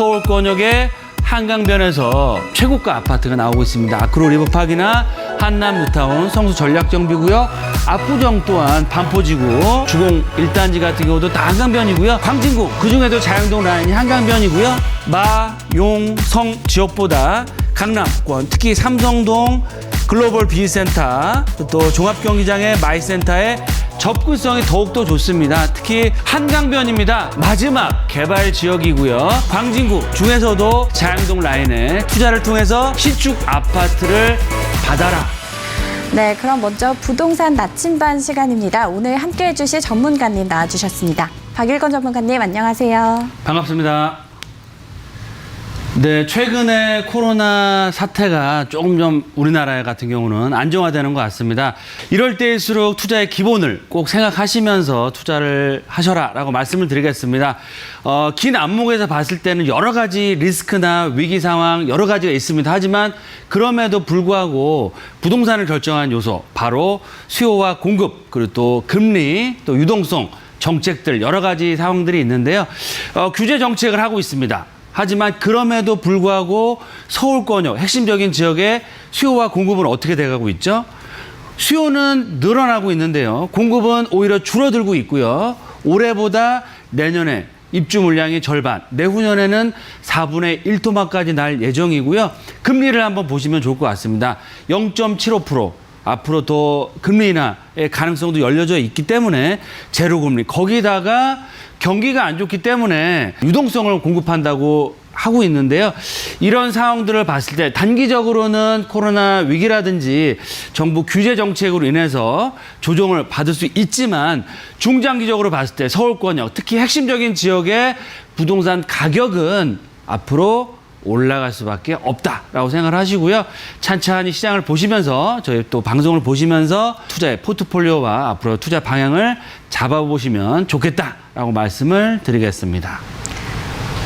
서울 권역의 한강변에서 최고가 아파트가 나오고 있습니다. 아크로 리버파크나 한남 뉴타운, 성수 전략정비구역, 압구정 또한 반포지구, 주공 1단지 같은 경우도 다 한강변이고요. 광진구 그중에도 자양동 라인이 한강변이고요. 마, 용, 성 지역보다 강남권 특히 삼성동 글로벌 비센터 또 종합경기장의 마이센터의 접근성이 더욱더 좋습니다. 특히 한강변입니다. 마지막 개발 지역이고요. 광진구 중에서도 자양동 라인에 투자를 통해서 신축 아파트를 받아라. 네, 그럼 먼저 부동산 나침반 시간입니다. 오늘 함께 해주실 전문가님 나와주셨습니다. 박일건 전문가님, 안녕하세요. 반갑습니다. 네, 최근에 코로나 사태가 조금 좀 우리나라 같은 경우는 안정화되는 것 같습니다. 이럴 때일수록 투자의 기본을 꼭 생각하시면서 투자를 하셔라 라고 말씀을 드리겠습니다. 어, 긴 안목에서 봤을 때는 여러 가지 리스크나 위기 상황 여러 가지가 있습니다. 하지만 그럼에도 불구하고 부동산을 결정한 요소 바로 수요와 공급 그리고 또 금리 또 유동성 정책들 여러 가지 상황들이 있는데요. 어, 규제 정책을 하고 있습니다. 하지만 그럼에도 불구하고 서울권역 핵심적인 지역의 수요와 공급은 어떻게 돼가고 있죠? 수요는 늘어나고 있는데요. 공급은 오히려 줄어들고 있고요. 올해보다 내년에 입주 물량이 절반, 내후년에는 4분의 1토막까지 날 예정이고요. 금리를 한번 보시면 좋을 것 같습니다. 0.75%. 앞으로 더 금리 인하의 가능성도 열려져 있기 때문에 제로 금리 거기다가 경기가 안 좋기 때문에 유동성을 공급한다고 하고 있는데요. 이런 상황들을 봤을 때 단기적으로는 코로나 위기라든지 정부 규제 정책으로 인해서 조정을 받을 수 있지만 중장기적으로 봤을 때 서울권역 특히 핵심적인 지역의 부동산 가격은 앞으로 올라갈 수밖에 없다라고 생각을 하시고요. 찬찬히 시장을 보시면서 저희 또 방송을 보시면서 투자의 포트폴리오와 앞으로 투자 방향을 잡아보시면 좋겠다라고 말씀을 드리겠습니다.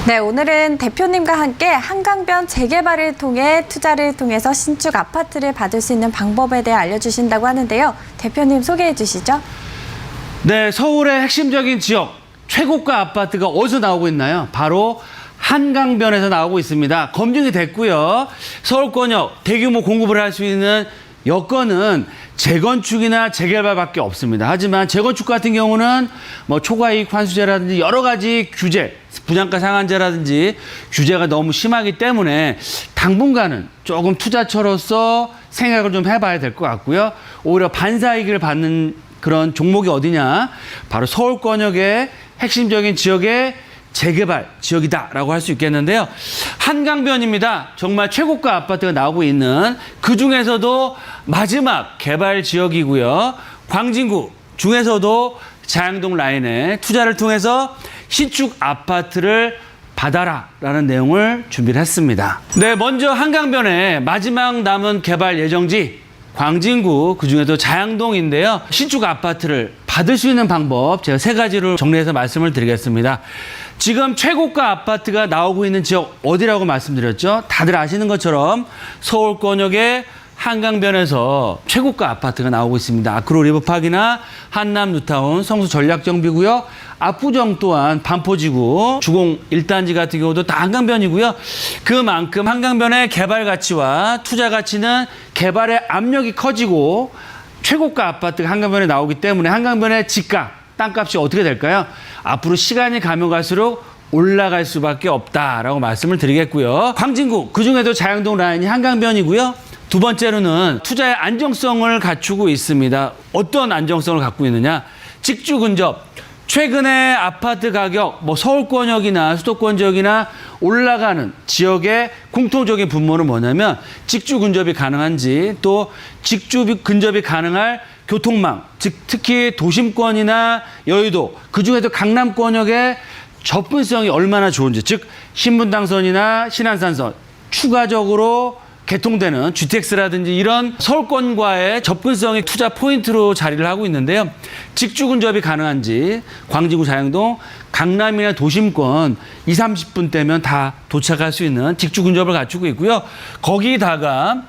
네, 오늘은 대표님과 함께 한강변 재개발을 통해 투자를 통해서 신축 아파트를 받을 수 있는 방법에 대해 알려주신다고 하는데요. 대표님 소개해 주시죠. 네, 서울의 핵심적인 지역 최고가 아파트가 어디서 나오고 있나요? 바로 한강변에서 나오고 있습니다. 검증이 됐고요. 서울권역 대규모 공급을 할 수 있는 여건은 재건축이나 재개발밖에 없습니다. 하지만 재건축 같은 경우는 뭐 초과이익 환수제라든지 여러 가지 규제, 분양가 상한제라든지 규제가 너무 심하기 때문에 당분간은 조금 투자처로서 생각을 좀 해봐야 될 것 같고요. 오히려 반사이익을 받는 그런 종목이 어디냐? 바로 서울 권역의 핵심적인 지역의 재개발 지역이다라고 할 수 있겠는데요. 한강변입니다. 정말 최고가 아파트가 나오고 있는 그 중에서도 마지막 개발 지역이고요. 광진구 중에서도 자양동 라인에 투자를 통해서 신축 아파트를 받아라라는 내용을 준비를 했습니다. 네, 먼저 한강변에 마지막 남은 개발 예정지 광진구 그중에도 자양동인데요. 신축 아파트를 받을 수 있는 방법 제가 세 가지로 정리해서 말씀을 드리겠습니다. 지금 최고가 아파트가 나오고 있는 지역 어디라고 말씀드렸죠? 다들 아시는 것처럼 서울 권역의 한강변에서 최고가 아파트가 나오고 있습니다. 아크로 리버파크나 한남 뉴타운, 성수 전략정비구역, 압구정 또한 반포지구, 주공 1단지 같은 경우도 다 한강변이고요. 그만큼 한강변의 개발 가치와 투자 가치는 개발의 압력이 커지고 최고가 아파트가 한강변에 나오기 때문에 한강변의 집가, 땅값이 어떻게 될까요? 앞으로 시간이 가면 갈수록 올라갈 수밖에 없다라고 말씀을 드리겠고요. 광진구 그중에도 자양동 라인이 한강변이고요. 두 번째로는 투자의 안정성을 갖추고 있습니다. 어떤 안정성을 갖고 있느냐? 직주 근접. 최근에 아파트 가격, 뭐 서울권역이나 수도권 지역이나 올라가는 지역의 공통적인 분모는 뭐냐면 직주 근접이 가능한지 또 직주 근접이 가능할 교통망, 즉 특히 도심권이나 여의도, 그 중에도 강남권역의 접근성이 얼마나 좋은지, 즉 신분당선이나 신안산선 추가적으로 개통되는 GTX라든지 이런 서울권과의 접근성이 투자 포인트로 자리를 하고 있는데요. 직주 근접이 가능한지 광진구 자양동 강남이나 도심권 2, 30분 대면 다 도착할 수 있는 직주 근접을 갖추고 있고요. 거기다가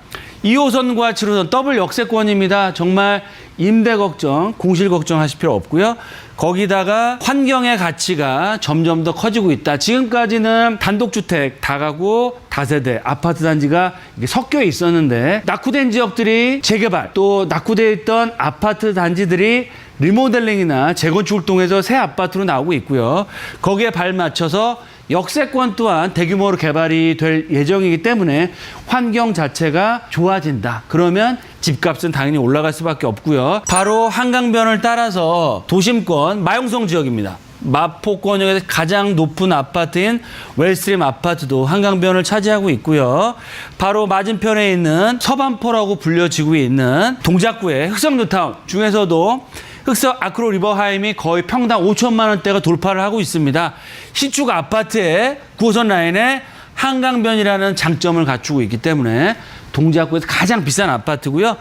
2호선과 7호선 더블 역세권입니다. 정말 임대 걱정, 공실 걱정하실 필요 없고요. 거기다가 환경의 가치가 점점 더 커지고 있다. 지금까지는 단독주택, 다가구, 다세대, 아파트 단지가 섞여 있었는데 낙후된 지역들이 재개발, 또 낙후되어 있던 아파트 단지들이 리모델링이나 재건축을 통해서 새 아파트로 나오고 있고요. 거기에 발맞춰서 역세권 또한 대규모로 개발이 될 예정이기 때문에 환경 자체가 좋아진다. 그러면 집값은 당연히 올라갈 수밖에 없고요. 바로 한강변을 따라서 도심권 마용성 지역입니다. 마포권역에서 가장 높은 아파트인 웰스트림 아파트도 한강변을 차지하고 있고요. 바로 맞은편에 있는 서반포라고 불려지고 있는 동작구의 흑성뉴타운 중에서도 흑서 아크로 리버하임이 거의 평당 5천만 원대가 돌파를 하고 있습니다. 신축 아파트의 9호선 라인에 한강변이라는 장점을 갖추고 있기 때문에 동작구에서 가장 비싼 아파트고요.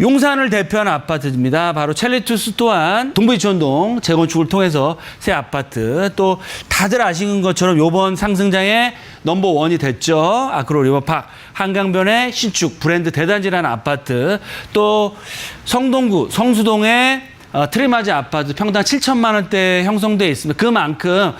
용산을 대표하는 아파트입니다. 바로 첼리투스 또한 동부이촌동 재건축을 통해서 새 아파트 또 다들 아시는 것처럼 요번 상승장의 넘버 원이 됐죠. 아크로 리버팍 한강변의 신축 브랜드 대단지라는 아파트 또 성동구 성수동의 어, 트리마지 아파트 평당 7천만 원대 형성돼 있습니다. 그만큼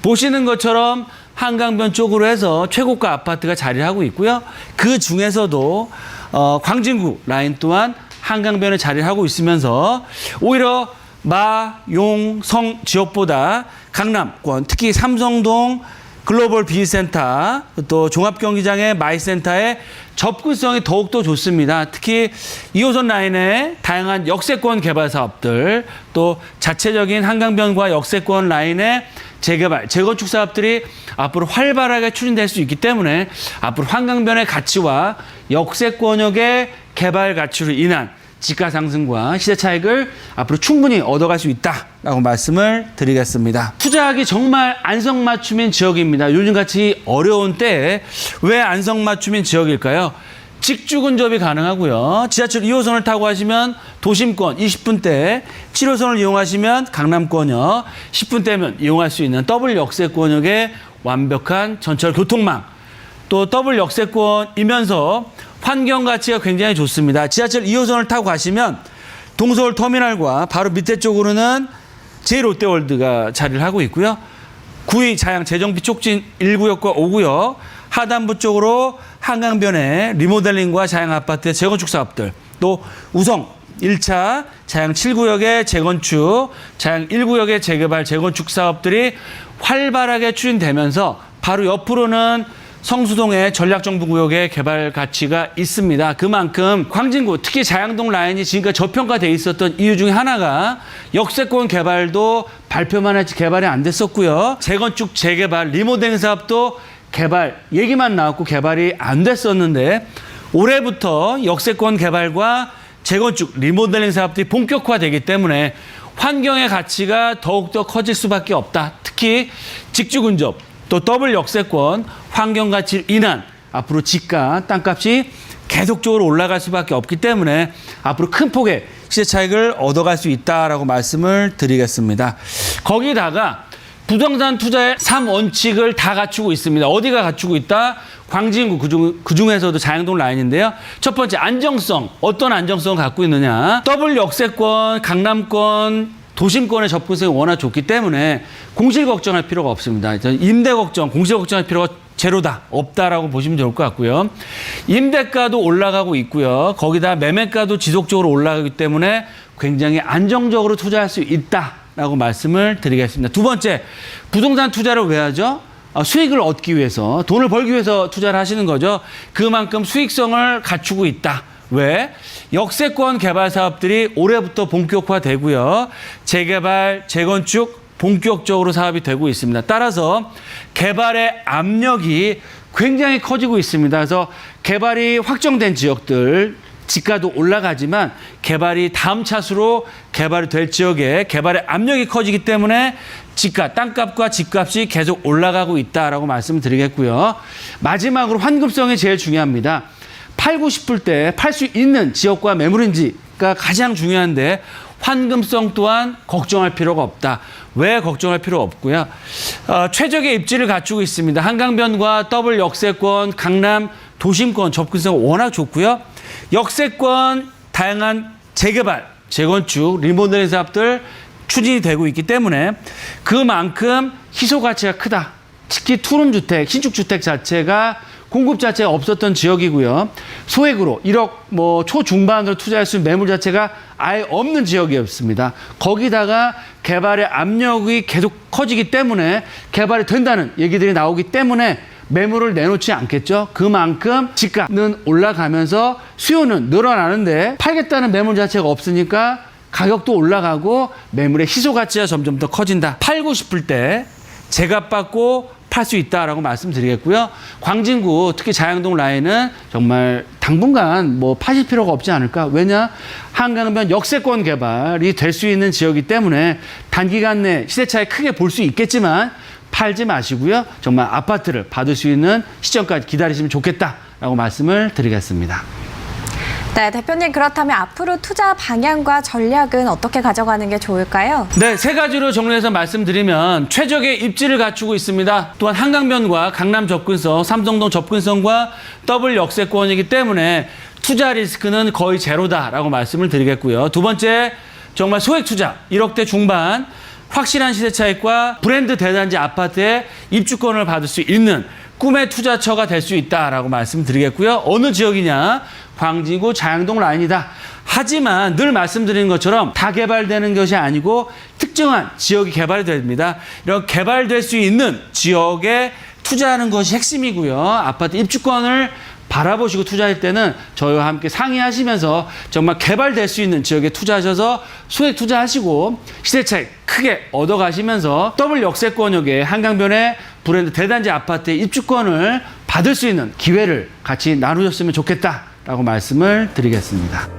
보시는 것처럼 한강변 쪽으로 해서 최고가 아파트가 자리를 하고 있고요. 그 중에서도 어, 광진구 라인 또한 한강변에 자리를 하고 있으면서 오히려 마, 용, 성 지역보다 강남권 특히 삼성동 글로벌 비즈센터 또 종합경기장의 마이센터의 접근성이 더욱더 좋습니다. 특히 2호선 라인의 다양한 역세권 개발 사업들 또 자체적인 한강변과 역세권 라인의 재개발, 재건축 사업들이 앞으로 활발하게 추진될 수 있기 때문에 앞으로 한강변의 가치와 역세권역의 개발 가치로 인한 지가 상승과 시세 차익을 앞으로 충분히 얻어갈 수 있다라고 말씀을 드리겠습니다. 투자하기 정말 안성맞춤인 지역입니다. 요즘같이 어려운 때에 왜 안성맞춤인 지역일까요? 직주 근접이 가능하고요. 지하철 2호선을 타고 하시면 도심권 20분대, 7호선을 이용하시면 강남권역 10분대면 이용할 수 있는 더블 역세권역의 완벽한 전철 교통망 또 더블 역세권이면서 환경 가치가 굉장히 좋습니다. 지하철 2호선을 타고 가시면 동서울 터미널과 바로 밑에 쪽으로는 제롯데월드가 자리를 하고 있고요. 9위 자양 재정비 촉진 1구역과 5구역 하단부 쪽으로 한강변의 리모델링과 자양 아파트의 재건축 사업들 또 우성 1차 자양 7구역의 재건축, 자양 1구역의 재개발, 재건축 사업들이 활발하게 추진되면서 바로 옆으로는 성수동의 전략정부구역의 개발 가치가 있습니다. 그만큼 광진구, 특히 자양동 라인이 지금까지 저평가돼 있었던 이유 중에 하나가 역세권 개발도 발표만 했지 개발이 안 됐었고요. 재건축, 재개발, 리모델링 사업도 개발 얘기만 나왔고 개발이 안 됐었는데 올해부터 역세권 개발과 재건축, 리모델링 사업들이 본격화되기 때문에 환경의 가치가 더욱더 커질 수밖에 없다. 특히 직주 근접, 또 더블 역세권, 환경 가치를 인한 앞으로 집가, 땅값이 계속적으로 올라갈 수밖에 없기 때문에 앞으로 큰 폭의 시세 차익을 얻어갈 수 있다라고 말씀을 드리겠습니다. 거기다가 부동산 투자의 3원칙을 다 갖추고 있습니다. 어디가 갖추고 있다? 광진구 그중, 그중에서도 자양동 라인인데요. 첫 번째 안정성. 어떤 안정성을 갖고 있느냐? 더블 역세권, 강남권, 도심권의 접근성이 워낙 좋기 때문에 공실 걱정할 필요가 없습니다. 임대 걱정, 공실 걱정할 필요가 제로다, 없다라고 보시면 좋을 것 같고요. 임대가도 올라가고 있고요. 거기다 매매가도 지속적으로 올라가기 때문에 굉장히 안정적으로 투자할 수 있다라고 말씀을 드리겠습니다. 두 번째, 부동산 투자를 왜 하죠? 어, 수익을 얻기 위해서, 돈을 벌기 위해서 투자를 하시는 거죠. 그만큼 수익성을 갖추고 있다. 왜? 역세권 개발 사업들이 올해부터 본격화되고요. 재개발, 재건축 본격적으로 사업이 되고 있습니다. 따라서 개발의 압력이 굉장히 커지고 있습니다. 그래서 개발이 확정된 지역들 집가도 올라가지만 개발이 다음 차수로 개발이 될 지역에 개발의 압력이 커지기 때문에 집가, 땅값과 집값이 계속 올라가고 있다라고 말씀을 드리겠고요. 마지막으로 환급성이 제일 중요합니다. 팔고 싶을 때 팔 수 있는 지역과 매물인지가 가장 중요한데 환금성 또한 걱정할 필요가 없다. 왜 걱정할 필요 없고요. 어, 최적의 입지를 갖추고 있습니다. 한강변과 더블 역세권, 강남 도심권 접근성 워낙 좋고요. 역세권 다양한 재개발 재건축, 리모델링 사업들 추진이 되고 있기 때문에 그만큼 희소 가치가 크다. 특히 투룸 주택, 신축 주택 자체가 공급 자체가 없었던 지역이고요. 소액으로 1억 뭐 초중반으로 투자할 수 있는 매물 자체가 아예 없는 지역이었습니다. 거기다가 개발의 압력이 계속 커지기 때문에 개발이 된다는 얘기들이 나오기 때문에 매물을 내놓지 않겠죠. 그만큼 집값은 올라가면서 수요는 늘어나는데 팔겠다는 매물 자체가 없으니까 가격도 올라가고 매물의 희소 가치가 점점 더 커진다. 팔고 싶을 때 제값 받고 팔수 있다라고 말씀드리겠고요. 광진구 특히 자양동 라인은 정말 당분간 뭐 파실 필요가 없지 않을까. 왜냐 한강변 역세권 개발이 될 수 있는 지역이기 때문에 단기간 내 시세 차이 크게 볼 수 있겠지만 팔지 마시고요. 정말 아파트를 받을 수 있는 시점까지 기다리시면 좋겠다라고 말씀을 드리겠습니다. 네, 대표님 그렇다면 앞으로 투자 방향과 전략은 어떻게 가져가는 게 좋을까요? 네, 세 가지로 정리해서 말씀드리면 최적의 입지를 갖추고 있습니다. 또한 한강변과 강남 접근성, 삼성동 접근성과 더블 역세권이기 때문에 투자 리스크는 거의 제로다라고 말씀을 드리겠고요. 두 번째, 정말 소액 투자, 1억대 중반, 확실한 시세 차익과 브랜드 대단지 아파트에 입주권을 받을 수 있는 꿈의 투자처가 될 수 있다라고 말씀드리겠고요. 어느 지역이냐? 광진구 자양동 라인이다. 하지만 늘 말씀드리는 것처럼 다 개발되는 것이 아니고 특정한 지역이 개발이 됩니다. 이런 개발될 수 있는 지역에 투자하는 것이 핵심이고요. 아파트 입주권을 바라보시고 투자할 때는 저희와 함께 상의하시면서 정말 개발될 수 있는 지역에 투자하셔서 소액 투자하시고 시세 차익 크게 얻어가시면서 더블 역세권역의 한강변의 브랜드 대단지 아파트의 입주권을 받을 수 있는 기회를 같이 나누셨으면 좋겠다라고 말씀을 드리겠습니다.